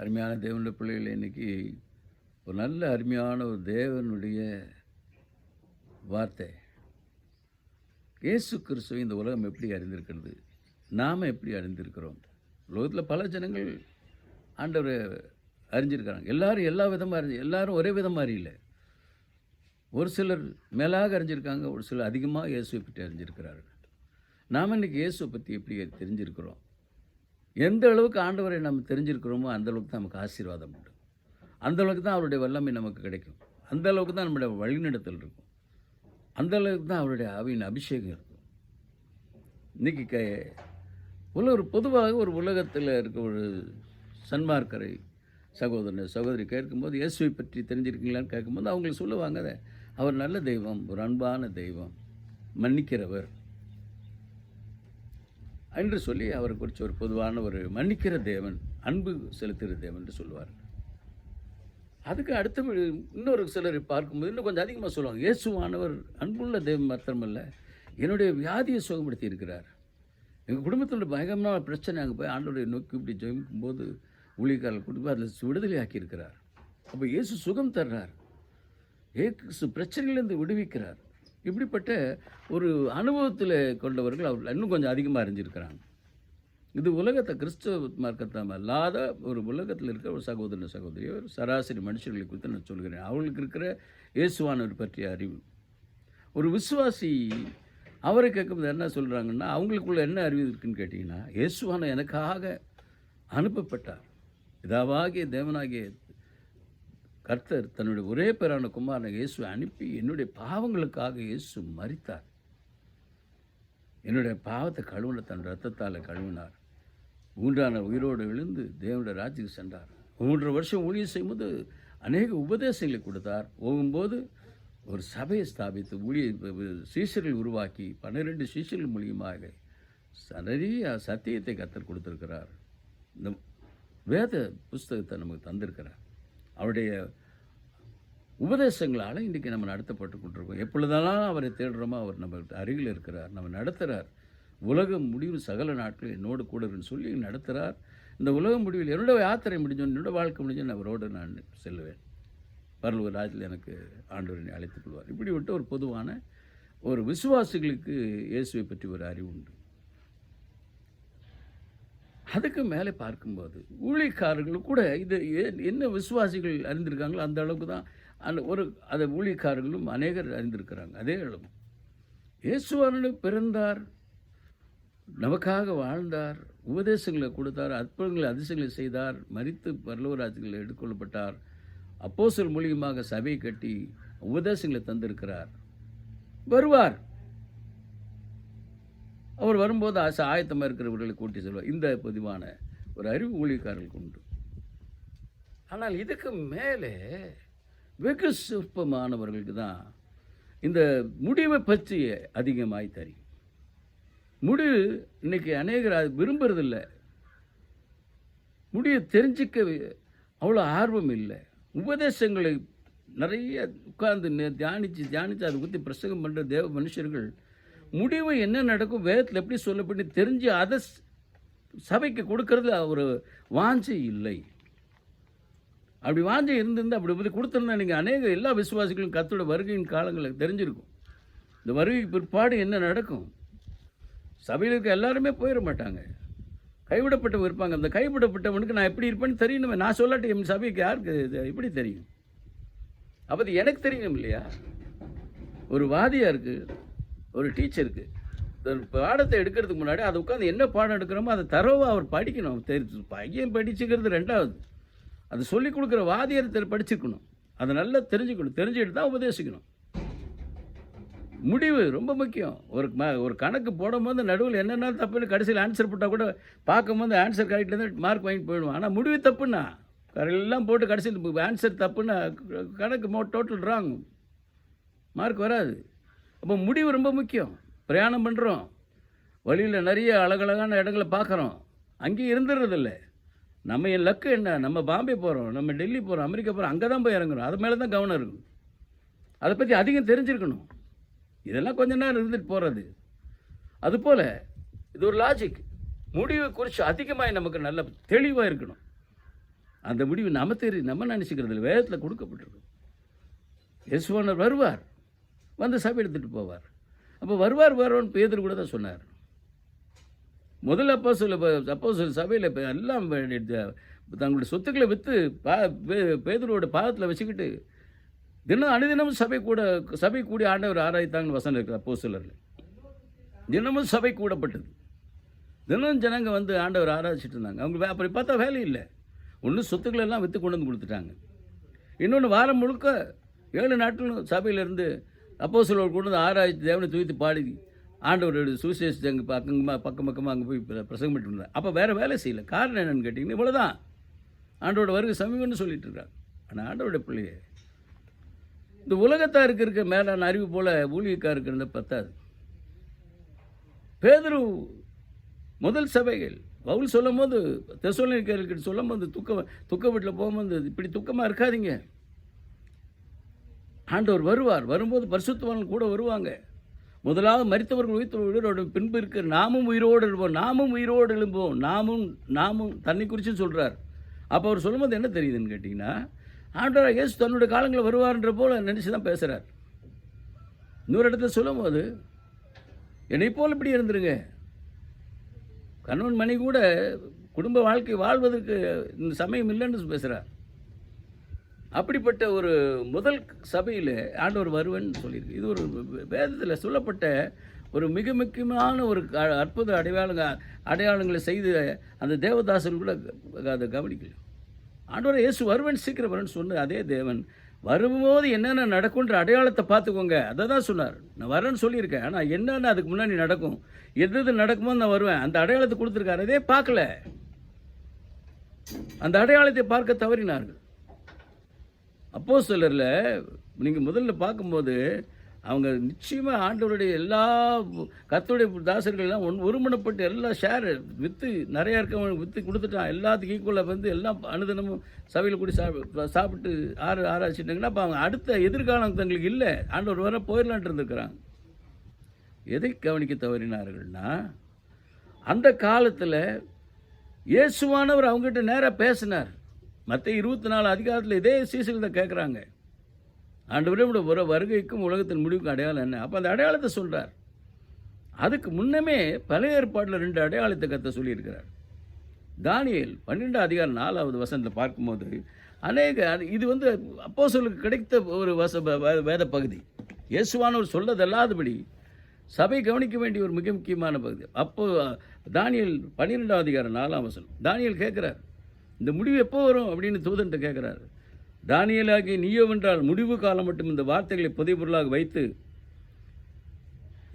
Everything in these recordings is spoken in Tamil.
அருமையான தேவனுடைய பிள்ளைகளை இன்னைக்கு ஒரு நல்ல அருமையான ஒரு தேவனுடைய வார்த்தை. இயேசு கிறிஸ்துவை இந்த உலகம் எப்படி அறிந்திருக்கிறது? நாம் எப்படி அறிந்திருக்கிறோம்? உலகத்தில் பல ஜனங்கள் ஆண்டவரை அறிஞ்சிருக்கிறாங்க. எல்லாரும் எல்லா விதமாக அறிஞ்சு எல்லாரும் ஒரே விதமாக அறியல. ஒரு சிலர் மேலாக அறிஞ்சிருக்காங்க ஒரு சிலர் அதிகமாக இயேசுவை பற்றி அறிஞ்சிருக்கிறார்கள். நாம் இன்னைக்கு இயேசுவை பற்றி எப்படி தெரிஞ்சிருக்கிறோம்? எந்த அளவுக்கு ஆண்டவரை நம்ம தெரிஞ்சிருக்கிறோமோ அந்த அளவுக்கு தான் நமக்கு ஆசீர்வாதம் உண்டு. அந்த அளவுக்கு தான் அவருடைய வல்லமை நமக்கு கிடைக்கும். அந்த அளவுக்கு தான் நம்முடைய வழிநடத்தல் இருக்கும். அந்த அளவுக்கு தான் அவருடைய ஆவியின் அபிஷேகம் இருக்கும். இன்னைக்கு க உள்ள ஒரு பொதுவாக ஒரு உலகத்தில் இருக்க ஒரு சன்மார்க்கரை சகோதரன் சகோதரி கேட்கும்போது இயேசுவை பற்றி தெரிஞ்சிருக்கீங்களான்னு கேட்கும்போது அவங்களுக்கு சொல்லுவாங்க அவர் நல்ல தெய்வம் ஒரு அன்பான தெய்வம் மன்னிக்கிறவர். என்று சொல்லி அவரை குறித்து ஒரு பொதுவான ஒரு மன்னிக்கிற தேவன் அன்பு செலுத்துகிற தேவன் என்று சொல்லுவார் அதுக்கு அடுத்த இன்னொரு சிலரை பார்க்கும்போது இன்னும் கொஞ்சம் அதிகமாக சொல்லுவாங்க இயேசுவானவர் அன்புள்ள தெய்வம் மாத்திரமல்ல என்னுடைய வியாதியை சுகப்படுத்தி இருக்கிறார். எங்கள் குடும்பத்தில் பயங்கரமான பிரச்சனை அங்கே போய் ஆண்டோடைய நோக்கி இப்படி ஜெயிக்கும் போது ஊழியக்காரர்கள் குடும்பம் அதில் விடுதலை இருக்கிறார். அப்போ இயேசு சுகம் தர்றார். ஏசு பிரச்சனையிலேருந்து விடுவிக்கிறார். இப்படிப்பட்ட ஒரு அனுபவத்தில் கொண்டவர்கள் அவர் இன்னும் கொஞ்சம் அதிகமாக அறிஞ்சிருக்கிறாங்க. இது உலகத்தை கிறிஸ்தவ மார்க்கத்தாம அல்லாத ஒரு உலகத்தில் இருக்கிற ஒரு சகோதரன் சகோதரி ஒரு சராசரி மனுஷர்களை குறித்து நான் சொல்கிறேன். அவங்களுக்கு இருக்கிற இயேசுவானவர் பற்றிய அறிவு. ஒரு விசுவாசி அவரை கேட்கும்போது என்ன சொல்கிறாங்கன்னா அவங்களுக்குள்ள என்ன அறிவு இருக்குன்னு கேட்டிங்கன்னா இயேசுவான எனக்காக அனுப்பப்பட்டார். இதாவாகிய தேவனாகிய கர்த்தர் தன்னுடைய ஒரே பேரான குமாரனை இயேசுவை அனுப்பி என்னுடைய பாவங்களுக்காக இயேசு மறித்தார் என்னுடைய பாவத்தை கழுவின தன் ரத்தத்தால் கழுவினார். மூன்றான உயிரோடு விழுந்து தேவனுடைய ராஜ்யத்துக்கு சென்றார். மூன்று வருஷம் ஊழியம் செய்யும்போது அநேக உபதேசங்களை கொடுத்தார். போகும்போது ஒரு சபையை ஸ்தாபித்து ஊழிய சீசர்கள் உருவாக்கி பன்னிரெண்டு சீசர்கள் மூலியமாக நிறைய சத்தியத்தை கத்தர் கொடுத்துருக்கிறார். இந்த வேத புஸ்தகத்தை நமக்கு தந்திருக்கிறார். அவருடைய உபதேசங்களால் இன்றைக்கி நம்ம நடத்தப்பட்டு கொண்டிருக்கோம். எப்பொழுதெல்லாம் அவரை தேடுறோமோ அவர் நம்ம அருகில் இருக்கிறார் நம்ம நடத்துகிறார் உலகம் முடிவு சகல நாட்கள் என்னோடு கூட இருக்குன்னு சொல்லி நடத்துகிறார் இந்த உலகம் முடிவில் என்னோட யாத்திரை முடிஞ்சோம் என்னோட வாழ்க்கை முடிஞ்சோன்னு அவரோடு நான் செல்லுவேன். பரலூர் ராஜ்யத்தில் எனக்கு ஆண்டவரனை அழைத்துக் கொள்வார். இப்படி விட்டு ஒரு பொதுவான ஒரு விசுவாசிகளுக்கு இயேசுவை பற்றி ஒரு அறிவு உண்டு. அதுக்கு மேலே பார்க்கும்போது ஊழியக்காரர்கள் கூட இது ஏ- என்ன விசுவாசிகள் அறிந்திருக்காங்களோ அந்த அளவுக்கு தான் அந்த ஒரு அதை ஊழியக்காரர்களும் அநேகர் அறிந்திருக்கிறாங்க. அதே அளவு. இயேசுவானு பிறந்தார். நமக்காக வாழ்ந்தார். உபதேசங்களை கொடுத்தார். அற்புதங்களை அதிசயங்களை செய்தார். மறித்து பரலோராஜ்யங்களை எடுத்துக்கொள்ளப்பட்டார். அப்போசல் மூலியமாக சபை கட்டி உபதேசங்களை தந்திருக்கிறார். வருவார். அவர் வரும்போது ஆசை ஆயத்தமாக இருக்கிறவர்களை கூட்டி செல்வார். இந்த பதிவான ஒரு அறிவு ஊழியக்காரர்களுக்கு உண்டு. ஆனால் இதுக்கு மேலே வெகு சிற்பமானவர்களுக்கு தான் இந்த முடிவை பற்றி அதிகமாய் தெரியும். முடிவு இன்றைக்கி அநேகர் அது விரும்புறதில்ல. முடிவை தெரிஞ்சிக்க அவ்வளோ ஆர்வம் இல்லை. உபதேசங்களை நிறைய உட்கார்ந்து தியானித்து தியானித்து அதை பற்றி பிரசங்கம் பண்ணுற தேவ மனுஷர்கள் முடிவு என்ன நடக்கும் வேதத்தில் எப்படி சொல்லப்பட்டு தெரிஞ்சு அதை சபைக்கு கொடுக்கறது ஒரு வாஞ்சை இல்லை. அப்படி வாஞ்சை இருந்திருந்து அப்படி பற்றி கொடுத்துருந்தா நீங்கள் அநேக எல்லா விசுவாசிகளும் கத்தோட வருகையின் காலங்களுக்கு தெரிஞ்சிருக்கும். இந்த வருகைக்கு பிற்பாடு என்ன நடக்கும்? சபையில் இருக்க எல்லாருமே போயிட மாட்டாங்க. கைவிடப்பட்டவங்க இருப்பாங்க. அந்த கைவிடப்பட்டவனுக்கு நான் எப்படி இருப்பேன்னு தெரியணுமே. நான் சொல்லாட்டி என் சபைக்கு யாருக்கு இது? எப்படி தெரியும்? அப்போ அது எனக்கு தெரியணும் இல்லையா? ஒரு வாதியாக இருக்குது ஒரு டீச்சருக்கு ஒரு பாடத்தை எடுக்கிறதுக்கு முன்னாடி அதை உட்காந்து என்ன பாடம் எடுக்கிறோமோ அதை தரவாக அவர் படிக்கணும். தெரி பையன் படிச்சுக்கிறது ரெண்டாவது. அது சொல்லிக் கொடுக்குற வாதியார் படிச்சுக்கணும். அதை நல்லா தெரிஞ்சுக்கணும். தெரிஞ்சுக்கிட்டு தான் உபதேசிக்கணும். முடிவு ரொம்ப முக்கியம். ஒரு ம ஒரு கணக்கு போடும்போது நடுவில் என்னென்ன தப்புன்னு கடைசியில் ஆன்சர் போட்டால் கூட பார்க்கும்போது ஆன்சர் கரெக்ட்லேருந்து மார்க் வாங்கிட்டு போயிடுவோம் ஆனால் முடிவு தப்புன்னா எல்லாம் போட்டு கடைசியில் ஆன்சர் தப்புன்னா கணக்கு மோ டோட்டல் ராங் மார்க் வராது. அப்போ முடிவு ரொம்ப முக்கியம். பிரயாணம் பண்ணுறோம் வழியில் நிறைய அழகழகான இடங்களை பார்க்குறோம் அங்கேயும் இருந்துடுறதில்ல நம்ம என் லக்கு என்ன? நம்ம பாம்பே போகிறோம் நம்ம டெல்லி போகிறோம் அமெரிக்கா போகிறோம் அங்கே தான் போய் இறங்குறோம். அது மேலே தான் கவனம் இருக்கும். அதை பற்றி அதிகம் தெரிஞ்சிருக்கணும். இதெல்லாம் கொஞ்ச நேரம் இருந்துட்டு போகிறது அதுபோல் இது ஒரு லாஜிக் முடிவை குறித்து அதிகமாக நமக்கு நல்ல தெளிவாக இருக்கணும். அந்த முடிவு நம்ம தெரி நம்ம நினச்சிக்கிறது வேகத்தில் வேதத்தில் கொடுக்கப்பட்டிருக்கு. வருவார். வந்து சபை எடுத்துகிட்டு போவார். அப்போ வருவார் வருவார்னு பேதர் கூட தான் சொன்னார். முதல்ல அப்போ சொல்ல அப்போ சொல்ல சபையில் இப்போ எல்லாம் தங்களுடைய சொத்துக்களை விற்று பா பே- பாதத்தில் வச்சுக்கிட்டு தினம் அனுதினமும் சபை கூட சபை கூடி ஆண்டவர் ஆராய்த்தாங்கன்னு வசனம் இருக்குது அப்போ சிலரில் தினமும் சபை கூடப்பட்டது. தினம் ஜனங்க வந்து ஆண்டவர் ஆராய்ச்சிட்டு இருந்தாங்க. அவங்க அப்படி பார்த்தா வேலை இல்லை. ஒன்று சொத்துக்களை எல்லாம் விற்று கொண்டு வந்து கொடுத்துட்டாங்க. இன்னொன்று வாரம் முழுக்க ஏழு நாட்களும் சபையிலேருந்து அப்போ சிலர் கொண்டு வந்து ஆராய்ச்சி தேவனை தூய்த்து பாடி ஆண்டவரோட சுவிசேஷத்தை அங்கே பக்கமாக பக்கம் பக்கமாக அங்கே போய் பிரசங்கம் பண்ணிட்டு அப்போ வேறு வேலை செய்யல. காரணம் என்னென்னு கேட்டிங்கன்னா இவ்வளோதான் ஆண்டோட வருகை சமீபம்னு சொல்லிட்டு இருக்காங்க. ஆனால் ஆண்டோட பிள்ளையே இந்த உலகத்தாருக்கு இருக்க மேலான அறிவு போல் ஊழியக்காருக்கு இருந்த பத்தாது. பேதுரு முதல் சபைகள் பவுல் சொல்லும் போது தெசோலினிக்கர்கிட்ட சொல்லும் போது துக்க துக்க வீட்டில் போகும்போது இப்படி துக்கமாக இருக்காதீங்க. ஆண்டவர் வருவார். வரும்போது பரிசுத்தவான்கள் கூட வருவாங்க. முதலாவது மறித்தவர்கள் உயிர்த்த உயிரோடு பின்பு இருக்கிற நாமும் உயிரோடு எழுப்போம் நாமும் உயிரோடு எழும்போம். நாமும் நாமும் தன்னை குறித்து சொல்கிறார் அப்போ அவர் சொல்லும்போது என்ன தெரியுதுன்னு கேட்டிங்கன்னா ஆண்டவர் இயேசு தன்னுடைய காலங்களில் வருவார்ன்ற போல் நினச்சி தான் பேசுகிறார் இன்னொரு இடத்துல சொல்லும்போது என்னை போல் இப்படி இருந்துருங்க. கணவன் மணி கூட குடும்ப வாழ்க்கை வாழ்வதற்கு இந்த சமயம் இல்லைன்னு பேசுகிறார் அப்படிப்பட்ட ஒரு முதல் சபையில் ஆண்டவர் வருவன்னு சொல்லியிருக்கு. இது ஒரு வேதத்தில் சொல்லப்பட்ட ஒரு மிக முக்கியமான ஒரு க- அற்புத அடையாளங்க அடையாளங்களை செய்து அந்த தேவதாசன் கூட அதை கவனிக்கல. ஆண்டவர் இயேசு வருவன் சீக்கிரம் வருவன் சொன்ன அதே தேவன் வரும்போது என்னென்ன நடக்கும்ன்ற அடையாளத்தை பார்த்துக்கோங்க. அதை தான் சொன்னார். நான் வரேன்னு சொல்லியிருக்கேன். ஆனால் என்னென்ன அதுக்கு முன்னாடி நடக்கும் எது எது நடக்குமோ நான் வருவேன். அந்த அடையாளத்தை கொடுத்துருக்காரு. அதே பார்க்கல. அந்த அடையாளத்தை பார்க்க தவறினார்கள். அப்போ சிலரில் நீங்கள் முதல்ல பார்க்கும்போது அவங்க நிச்சயமாக ஆண்டவருடைய எல்லா கத்தோடைய தாசர்கள்லாம் ஒன் ஒருமணப்பட்டு எல்லா ஷேர் விற்று நிறையா இருக்கவங்க விற்று கொடுத்துட்டான். எல்லாத்துக்கும் ஈக்குவலாக வந்து எல்லாம் அனுதினமும் சபையில் கூடி சாப்பிட்டு சாப்பிட்டு ஆறு ஆராய்ச்சிட்டாங்கன்னா அப்போ அவங்க அடுத்த எதிர்காலம் தங்களுக்கு இல்லை. ஆண்டவர் வர போயிடலான்ட்டு இருந்திருக்கிறாங்க. எதை கவனிக்க தவறினார்கள்னா அந்த காலத்தில் இயேசுவானவர் அவங்ககிட்ட நேராக பேசினார். மற்ற இருபத்தி நாலு அதிகாரத்தில் இதே சீசனில் தான் கேட்குறாங்க ஆண்டவரே உடைய வருகைக்கும் உலகத்தின் முடிவுக்கும் அடையாளம் என்ன? அப்போ அந்த அடையாளத்தை சொல்கிறார் அதுக்கு முன்னமே பழைய ஏற்பாட்டில் ரெண்டு அடையாளத்தை கத்த சொல்லியிருக்கிறார். தானியல் பன்னெண்டு அதிகாரம் நாலாவது வசனத்தில் பார்க்கும்போது அநேக அது- இது வந்து அப்போ சொல்லுக்கு கிடைத்த ஒரு வச வே- வேத பகுதி. இயேசுவானவர் சொல்லதல்லாதபடி சபை கவனிக்க வேண்டிய ஒரு மிக முக்கியமான பகுதி. அப்போ தானியல் பன்னிரெண்டாம் அதிகாரம் நாலாம் வசனம். தானியல் கேட்குறார் இந்த முடிவு எப்போ வரும் அப்படின்னு தூதன்ட்ட கேட்குறாரு தானியலாகி நீயோவென்றால் முடிவு காலம் மட்டும் இந்த வார்த்தைகளை புதிய பொருளாக வைத்து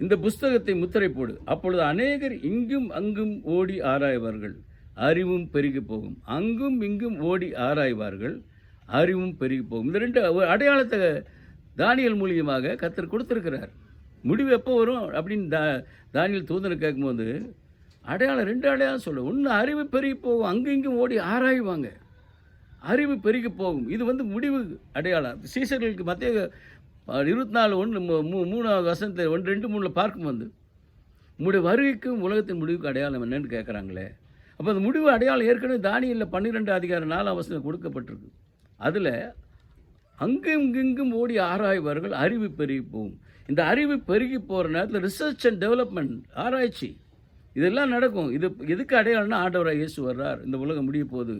இந்த புஸ்தகத்தை முத்திரை போடு. அப்பொழுது அநேகர் இங்கும் அங்கும் ஓடி ஆராய்வார்கள். அறிவும் பெருகி போகும். அங்கும் இங்கும் ஓடி ஆராய்வார்கள். அறிவும் பெருகி போகும். இந்த ரெண்டு அடையாளத்தை தானியல் மூலியமாக கத்தர் கொடுத்துருக்கிறார். முடிவு எப்போ வரும் அப்படின்னு தா தானியல் தூதனை கேட்கும்போது அடையாளம் ரெண்டு அடையாளம் சொல்ல. ஒன்று அறிவு பெருகி போகும் அங்கும் ஓடி ஆராய்வாங்க. அறிவு பெருகி போகும். இது வந்து முடிவு அடையாளம். சீசர்களுக்கு மத்திய இருபத்தி நாலு ஒன்று மூ மூணாவது வசனத்தில் ஒன்று ரெண்டு மூணில் பார்க்கும் வந்து உங்களுடைய வருகைக்கும் உலகத்தின் முடிவுக்கு அடையாளம் என்னன்னு கேட்குறாங்களே அப்போ அந்த முடிவு அடையாளம் ஏற்கனவே தானியில் பன்னிரெண்டு அதிகாரம் நாலாம் வசனம் கொடுக்கப்பட்டிருக்கு. அதில் அங்கும் இங்கும் ஓடி ஆராய்வார்கள் அறிவு பெருகி போகும். இந்த அறிவு பெருகி போகிற நேரத்தில் ரிசர்ச் அண்ட் டெவலப்மெண்ட் ஆராய்ச்சி இதெல்லாம் நடக்கும். இது எதுக்கு அடையாளம்னா ஆண்டவராக இயேசு வர்றார். இந்த உலகம் முடிய போகுது.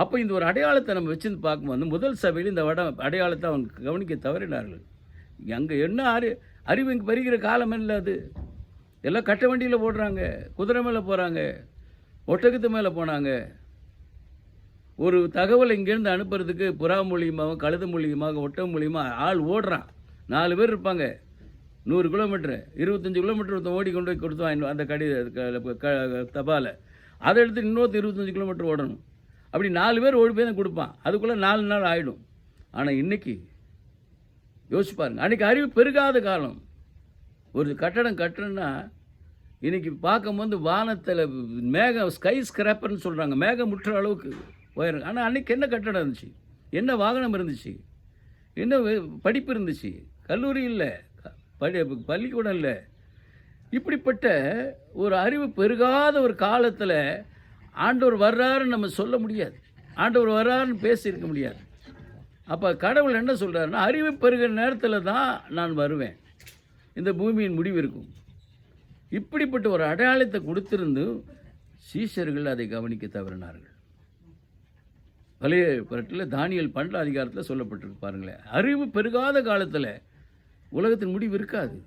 அப்போ இந்த ஒரு அடையாளத்தை நம்ம வச்சுருந்து பார்க்கும்போது முதல் சபையில் இந்த வட அடையாளத்தை அவன் கவனிக்க தவறினார்கள். அங்கே என்ன அறி அறிவு இங்கே பறிக்கிற காலம் இல்லை அது? எல்லாம் கட்ட வண்டியில் போடுறாங்க. குதிரை மேலே போகிறாங்க ஒட்டகத்து மேலே போனாங்க. ஒரு தகவல் இங்கேருந்து அனுப்புறதுக்கு புறா மூலியமாகவும் கழுது மூலியமாக ஒட்டகம் மூலியமாக ஆள் ஓடுறான். நாலு பேர் இருப்பாங்க. நூறு கிலோமீட்ரு இருபத்தஞ்சி கிலோமீட்டர் ஒருத்தன் ஓடி கொண்டு போய் கொடுத்துவான் அந்த கடித தபாலை. அதை எடுத்து இன்னொருத்தர் இருபத்தஞ்சி கிலோமீட்டர் ஓடணும். அப்படி நாலு பேர் ஓடி போய் தான் கொடுப்பான். அதுக்குள்ளே நாலு நாள் ஆகிடும் ஆனால் இன்றைக்கி யோசிச்சு பாருங்கள் அன்றைக்கி அறிவு பெருகாத காலம். ஒரு கட்டடம் கட்டணும்னா இன்றைக்கி பார்க்கும்போது வானத்தில் மேகம் ஸ்கை ஸ்கிராப்பர்னு சொல்கிறாங்க மேகம் முற்ற அளவுக்கு உயரம். ஆனால் அன்றைக்கி என்ன கட்டடம் இருந்துச்சு? என்ன வாகனம் இருந்துச்சு? என்ன படிப்பு இருந்துச்சு? கல்லூரி இல்லை. பள்ளி பள்ளிக்கூடம் இல்லை இப்படிப்பட்ட ஒரு அறிவு பெருகாத ஒரு காலத்தில் ஆண்டவர் வர்றாருன்னு நம்ம சொல்ல முடியாது. ஆண்டவர் வர்றாருன்னு பேசியிருக்க முடியாது. அப்போ கடவுள் என்ன சொல்கிறாருன்னா அறிவு பெறுகிற நேரத்தில் தான் நான் வருவேன். இந்த பூமியின் முடிவு இருக்கும். இப்படிப்பட்ட ஒரு அடையாளத்தை கொடுத்திருந்து சீஷர்கள் அதை கவனிக்க தவறினார்கள். பழைய புரட்டில் தானியல் பண்ட அதிகாரத்தில் சொல்லப்பட்டிருக்கு பாருங்களேன். அறிவு பெருகாத காலத்தில் உலகத்தின் முடிவு இருக்காது.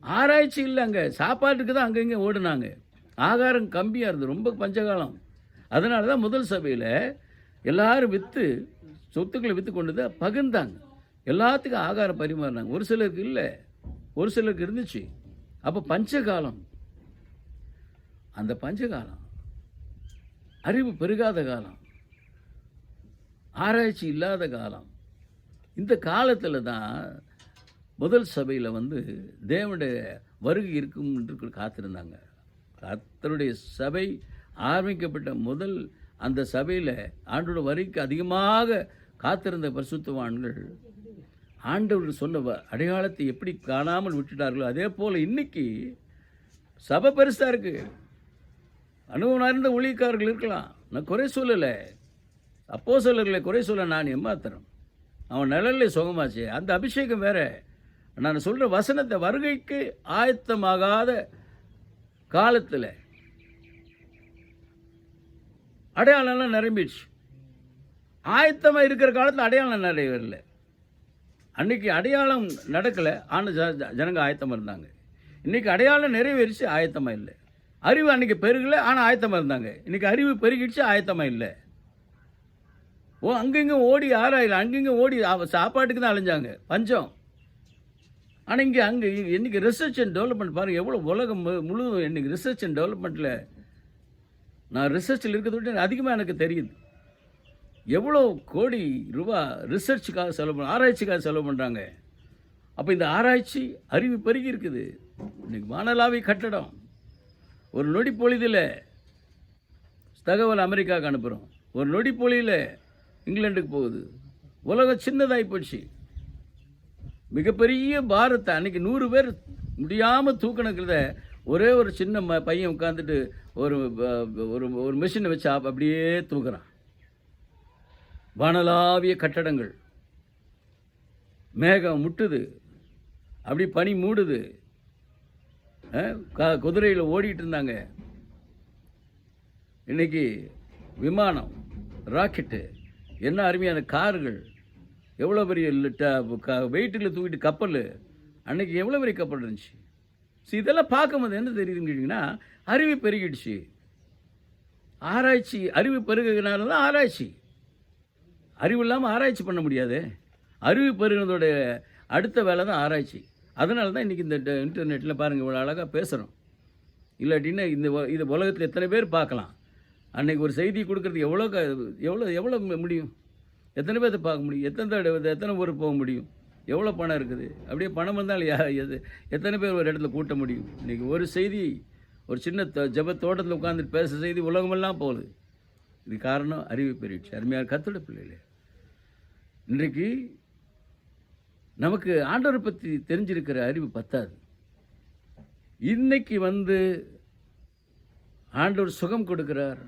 ஆராய்ச்சி இல்லை அங்கே. சாப்பாட்டுக்கு தான் அங்கங்கே ஓடுனாங்க. ஆகாரம் கம்மியாக இருந்தது. ரொம்ப பஞ்சகாலம். அதனால தான் முதல் சபையில் எல்லாரும் விற்று சொத்துக்களை விற்று கொண்டு தான் பகிர்ந்தாங்க. எல்லாத்துக்கும் ஆகாரம் பரிமாறினாங்க. ஒரு சிலருக்கு இல்லை. ஒரு சிலருக்கு இருந்துச்சு. அப்போ பஞ்சகாலம். அந்த பஞ்சகாலம் அறிவு பெருகாத காலம். ஆராய்ச்சி இல்லாத காலம். இந்த காலத்தில் தான் முதல் சபையில் வந்து தேவனுடைய வருகை இருக்கும் என்று காத்திருந்தாங்க. கர்த்தருடைய சபை ஆரம்பிக்கப்பட்ட முதல் அந்த சபையில் ஆண்டோட வரிக்கு அதிகமாக காத்திருந்த பரிசுத்தவான்கள் ஆண்டவர் சொன்ன வ- அடையாளத்தை எப்படி காணாமல் விட்டுட்டார்களோ அதே போல் இன்னைக்கு சபை பெருசாக இருக்குது அனுபவம் நிறைந்த ஊழியக்காரர்கள் இருக்கலாம். நான் குறை சொல்லலை. அப்போ சொல்லலை குறை சொல்ல நான் எம்மாத்திரம்? அவன் நிழல்ல சுகமாச்சு. அந்த அபிஷேகம் வேறு. நான் சொல்கிற வசனத்தை வருகைக்கு ஆயத்தமாகாத காலத்தில் அடையாளம்லாம் நிரம்பிடுச்சு. ஆயத்தமாக இருக்கிற காலத்தில் அடையாளம் நிறைவேறல. அன்றைக்கி அடையாளம் நடக்கலை. ஆனால் ஜ ஜ- ஜனங்க ஆயத்தமாக இருந்தாங்க. இன்னைக்கு அடையாளம் நிறைவேறிச்சு ஆயத்தமாக இல்லை. அறிவு அன்றைக்கி பெருகலை ஆனால் ஆயத்தமாக இருந்தாங்க. இன்னைக்கு அறிவு பெருகிடுச்சு ஆயத்தமாக இல்லை. ஓ அங்கங்கே ஓடி ஆராயில அங்கங்கே ஓடி சாப்பாட்டுக்கு தான் அலைஞ்சாங்க. பஞ்சம். ஆனால் இங்கே அங்கே இன்றைக்கி ரிசர்ச் அண்ட் டெவலப்மெண்ட் பாருங்கள் எவ்வளோ உலகம் முழுவதும் இன்றைக்கி ரிசர்ச் அண்ட் டெவலப்மெண்ட்டில் நான் ரிசர்ச்சில் இருக்கிறத விட அதிகமாக எனக்கு தெரியுது. எவ்வளோ கோடி ரூபா ரிசர்ச்சுக்காக செலவு பண்ண ஆராய்ச்சிக்காக செலவு பண்ணுறாங்க அப்போ இந்த ஆராய்ச்சி அறிவு பெருகி இருக்குது. இன்றைக்கி வானலாவி கட்டடம். ஒரு நொடி பொழுதில் தகவல் அமெரிக்காவுக்கு அனுப்புகிறோம் ஒரு நொடி பொழியில் இங்கிலாண்டுக்கு போகுது. உலகம் சின்னதாகி போச்சு. மிகப்பெரிய பாரத்தை அன்னைக்கு நூறு பேர் முடியாமல் தூக்கணுங்கிறத ஒரே ஒரு சின்ன ம பையன் உட்காந்துட்டு ஒரு ஒரு ஒரு மிஷினை வச்சு அப்படியே தூக்குறான். வானலாவிய கட்டடங்கள். மேகம் முட்டுது. அப்படி பனி மூடுது. குதிரையில் ஓடிட்டு இருந்தாங்க. இன்னைக்கு விமானம் ராக்கெட்டு என்ன அருமையான கார்கள். எவ்வளோ பெரிய வெயிட்டில் தூக்கிட்டு கப்பல்? அன்னைக்கு எவ்வளோ பெரிய கப்பல் இருந்துச்சு? சரி இதெல்லாம் பார்க்கும்போது என்ன தெரியுதுன்னு கேட்டிங்கன்னா அறிவு பெருகிடுச்சு. ஆராய்ச்சி அறிவு பெருகுனால தான் ஆராய்ச்சி. அறிவு இல்லாமல் ஆராய்ச்சி பண்ண முடியாது. அறிவு பெருகிறதோட அடுத்த வேலை தான் ஆராய்ச்சி. அதனால தான் இன்றைக்கி இந்த இன்டர்நெட்டில் பாருங்கள் இவ்வளோ அழகாக பேசுகிறோம் இல்லாட்டின்னா இந்த இது உலகத்தில் எத்தனை பேர் பார்க்கலாம். அன்றைக்கி ஒரு செய்தி கொடுக்குறதுக்கு எவ்வளோ எவ்வளோ எவ்வளோ முடியும்? எத்தனை பேர்த்த பார்க்க முடியும்? எத்தனை தடவை எத்தனை ஊர் போக முடியும்? எவ்வளோ பணம் இருக்குது? அப்படியே பணம் வந்தால் யா எது எத்தனை பேர் ஒரு இடத்துல கூட்ட முடியும்? இன்றைக்கி ஒரு செய்தி ஒரு சின்ன ஜப ஜெப தோட்டத்தில் உட்காந்துட்டு பேச செய்தி உலகமெல்லாம் போகுது. இது காரணம் அறிவு பெருகிடுச்சு. அருமையாக கத்தோட பிள்ளைகளே. இன்றைக்கு நமக்கு ஆண்டவரை பற்றி தெரிஞ்சிருக்கிற அறிவு பத்தாது. இன்னைக்கு வந்து ஆண்டவர் சுகம் கொடுக்கிறார்.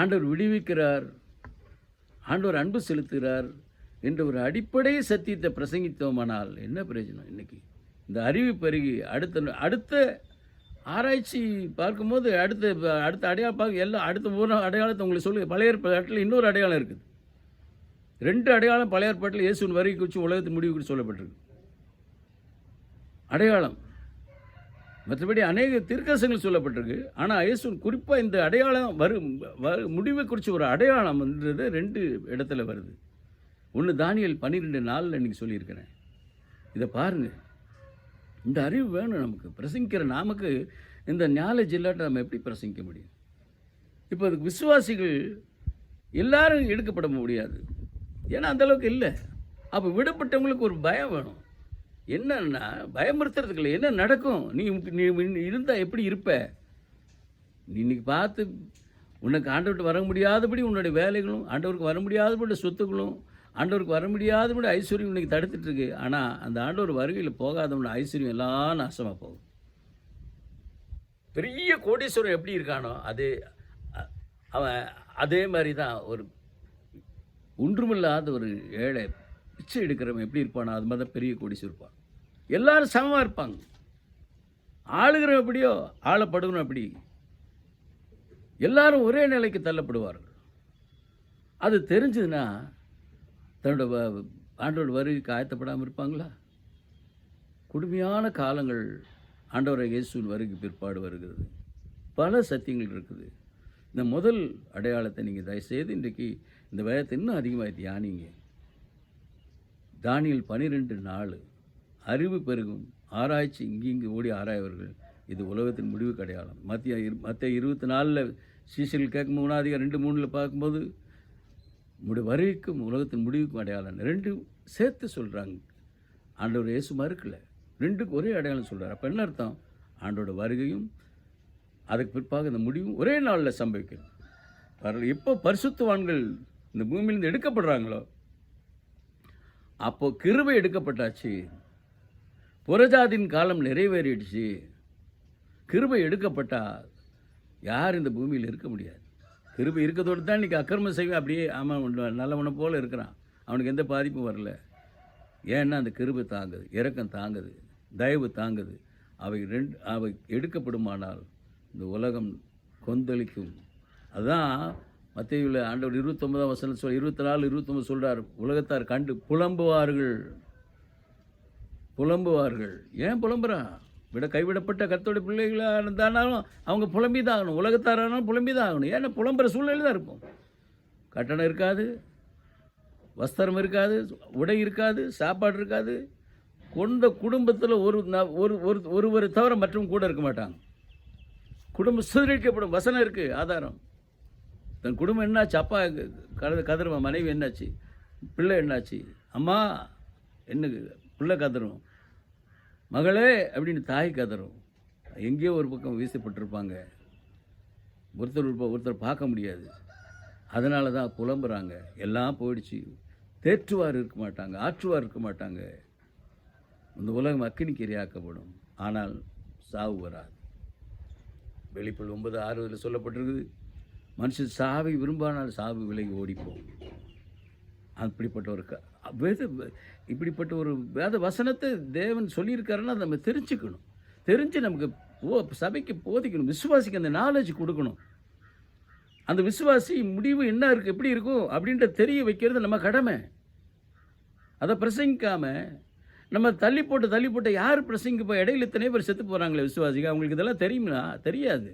ஆண்டவர் விடுவிக்கிறார். ஆண்டவர் அன்பு செலுத்துகிறார் என்ற ஒரு அடிப்படை சத்தியத்தை பிரசங்கித்தோமானால் என்ன பிரயோஜனம் இன்னைக்கு? இந்த அறிவு பெருகி அடுத்த அடுத்த ஆராய்ச்சி பார்க்கும்போது அடுத்த அடுத்த அடையாளம் பார்க்க எல்லாம் அடுத்த ஒரு அடையாளத்தை உங்களுக்கு சொல்லு பழைய ஏற்பாட்டில் இன்னொரு அடையாளம் இருக்குது. ரெண்டு அடையாளம் பழைய ஏற்பாட்டில் இயேசுவின் வருகை குறித்து உலகத்தின் முடிவு குறித்து சொல்லப்பட்டிருக்கு. அடையாளம். மற்றபடி அநேக தீர்க்கசங்கள் சொல்லப்பட்டிருக்கு. ஆனால் இயேசுவின் குறிப்பாக இந்த அடையாளம் வரும் முடிவை குறித்து ஒரு அடையாளம்ன்றது ரெண்டு இடத்துல வருது. ஒன்று தானியல் பன்னிரெண்டு நாளில் இன்னைக்கு சொல்லியிருக்கிறேன். இதை பாருங்கள் இந்த அறிவு வேணும் நமக்கு. பிரசங்கிக்கிற நமக்கு இந்த நாலேஜ் இல்லாட்ட நம்ம எப்படி பிரசங்கிக்க முடியும்? இப்போ அதுக்கு விசுவாசிகள் எல்லாரும் எடுக்கப்பட முடியாது. ஏன்னா அந்தளவுக்கு இல்லை. அப்போ விடப்பட்டவங்களுக்கு ஒரு பயம் வேணும். என்னன்னா பயமுறுத்துறதுக்கு இல்லை என்ன நடக்கும்? நீ நீ இருந்தால் எப்படி இருப்ப? நீ இன்னைக்கு பார்த்து உனக்கு ஆண்டவர்கிட்ட வர முடியாதபடி உன்னுடைய வேலைகளும் ஆண்டவருக்கு வர முடியாதபடி சொத்துக்களும் ஆண்டவருக்கு வர முடியாதபடி ஐஸ்வர்யம் இன்னைக்கு தடுத்துட்ருக்கு ஆனால் அந்த ஆண்டவர் வருகையில் போகாதவன ஐஸ்வர்யம் எல்லாம் நாசமாக போகும். பெரிய கோடீஸ்வரன் எப்படி இருக்கானோ அது அவன் அதே மாதிரி தான் ஒரு ஒன்றுமில்லாத ஒரு ஏழை பிச்சை எடுக்கிறவன் எப்படி இருப்பானோ அது மாதிரி தான் பெரிய கோடிச்சு இருப்பான். எல்லாரும் சமமாக இருப்பாங்க. ஆளுகிறவன் எப்படியோ ஆளப்படுவனும் அப்படி. எல்லாரும் ஒரே நிலைக்கு தள்ளப்படுவார்கள். அது தெரிஞ்சதுன்னா தன்னோட வ- ஆண்டோட வருகைக்கு ஆயத்தப்படாமல் இருப்பாங்களா? கொடுமையான காலங்கள் ஆண்டவரை இயேசுவின் வருகை பிற்பாடு வருகிறது. பல சத்தியங்கள் இருக்குது. இந்த முதல் அடையாளத்தை நீங்கள் தயவுசெய்து இன்றைக்கு இந்த வேதத்தை இன்னும் அதிகமாக தியானிங்க. தானியல் பனிரெண்டு நாள் அறிவு பெருகும். ஆராய்ச்சி இங்கிங்கு ஓடி ஆராயவர்கள். இது உலகத்தின் முடிவுக்கு அடையாளம் மத்திய மற்ற இருபத்தி நாலில் சீசல் கேட்கும் மூணாதிகம் ரெண்டு மூணில் பார்க்கும்போது முடி வருகைக்கும் உலகத்தின் முடிவுக்கும் அடையாளம். ரெண்டு சேர்த்து சொல்கிறாங்க ஆண்டவர் இயேசு மறுக்கல. ரெண்டுக்கு ஒரே அடையாளம் சொல்கிறார் அப்போ என்ன அர்த்தம்? ஆண்டோட வருகையும் அதுக்கு பிற்பாக இந்த முடிவும் ஒரே நாளில் சம்பவிக்கணும் பாருங்கள் எப்போ பரிசுத்துவான்கள் இந்த பூமியிலேருந்து எடுக்கப்படுறாங்களோ அப்போ கிருபை எடுக்கப்பட்டாச்சு. புறஜாதியின் காலம் நிறைவேறிடுச்சு. கிருபை எடுக்கப்பட்டால் யார் இந்த பூமியில் இருக்க முடியாது. கிருபை இருக்கதோடு தான் இன்றைக்கி அக்கிரமம் செய்வேன் அப்படியே ஆமாம் நல்லவனை போல் இருக்கிறான். அவனுக்கு எந்த பாதிப்பும் வரல. ஏன்னா அந்த கிருபை தாங்குது இரக்கம் தாங்குது தயவு தாங்குது. அவை ரெண்டு அவை எடுக்கப்படுமானால் இந்த உலகம் கொந்தளிக்கும். அதுதான் மத்தியில் ஆண்டவர் இருபத்தொன்பதாம் வசனம் சொல் இருபத்தி நாலு இருபத்தொம்பது சொல்கிறார் உலகத்தார் கண்டு புலம்புவார்கள். புலம்புவார்கள். ஏன் புலம்புறான்? விட கைவிடப்பட்ட கத்தோட பிள்ளைகளாக இருந்தாலும் அவங்க புலம்பி தான் ஆகணும் உலகத்தாரானாலும் புலம்பி தான் ஆகணும் ஏன்னா புலம்புற சூழ்நிலை தான் இருக்கும் கட்டணம் இருக்காது வஸ்திரம் இருக்காது உடை இருக்காது சாப்பாடு இருக்காது. கொண்ட குடும்பத்தில் ஒரு ந- ஒரு ஒரு ஒருவரை தவிர மற்றவங்க கூட இருக்க மாட்டாங்க. குடும்பம் சிதறடிக்கப்படும். வசனம் இருக்குது ஆதாரம். தன் குடும்பம் என்னாச்சு? அப்பா கத கதறுவன். மனைவி என்னாச்சு? பிள்ளை என்னாச்சு? அம்மா என்ன பிள்ளை கதறும். மகளே அப்படின்னு தாய் கதறும். எங்கேயோ ஒரு பக்கம் வீசப்பட்டிருப்பாங்க. ஒருத்தர் ஒருத்தர் பார்க்க முடியாது. அதனால தான் புலம்புறாங்க. எல்லாம் போயிடுச்சு. தேற்றுவார் இருக்க மாட்டாங்க ஆற்றுவார் இருக்க மாட்டாங்க. இந்த உலகம் அக்கினிக்கு ஆக்கப்படும் ஆனால் சாவு வராது. வெளிப்பல் ஒன்பது ஆறுவதில் சொல்லப்பட்டிருக்குது. மனுஷன் சாவை விரும்பானால் சாவு விலகி ஓடிப்போம். அப்படிப்பட்ட ஒரு க வேத இப்படிப்பட்ட ஒரு வேத வசனத்தை தேவன் சொல்லியிருக்காருன்னா அதை நம்ம தெரிஞ்சுக்கணும். தெரிஞ்சு நமக்கு போ சபைக்கு போதிக்கணும். விசுவாசிக்கு அந்த நாலேஜ் கொடுக்கணும். அந்த விசுவாசி முடிவு என்ன இருக்குது எப்படி இருக்கும் அப்படின்ற தெரிய வைக்கிறது நம்ம கடமை. அதை பிரசங்கிக்காமல் நம்ம தள்ளி போட்டு தள்ளி போட்டு யார் பிரசங்க போய் இடையில இத்தனை பேர் செத்து போகிறாங்களே விசுவாசிக்கு? அவங்களுக்கு இதெல்லாம் தெரியுமா? தெரியாது.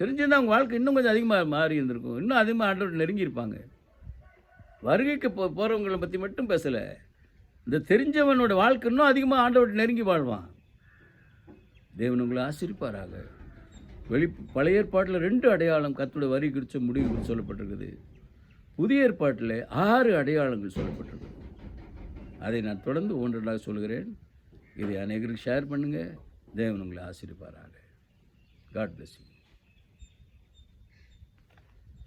தெரிஞ்சிருந்தால் அவங்க வாழ்க்கை இன்னும் கொஞ்சம் அதிகமாக மாறி இருந்திருக்கும். இன்னும் அதிகமாக ஆண்டோட நெருங்கியிருப்பாங்க. வருகைக்கு போ போகிறவங்களை பற்றி மட்டும் பேசலை. இந்த தெரிஞ்சவனோட வாழ்க்கை இன்னும் அதிகமாக ஆண்டவர்கிட்ட நெருங்கி வாழ்வான். தேவன் உங்களை ஆசிரிப்பாராக வெளி பழைய ஏற்பாட்டில் ரெண்டு அடையாளம் கத்தோட வரி குறித்த முடிவு சொல்லப்பட்டிருக்குது. புதிய ஏற்பாட்டில் ஆறு அடையாளங்கள் சொல்லப்பட்டிருக்குது அதை நான் தொடர்ந்து ஒன்றொன்றாக சொல்கிறேன் இதை அநேகருக்கு ஷேர் பண்ணுங்கள் தேவன் உங்களை ஆசிரிப்பாராக காட் பிளஸ் யூ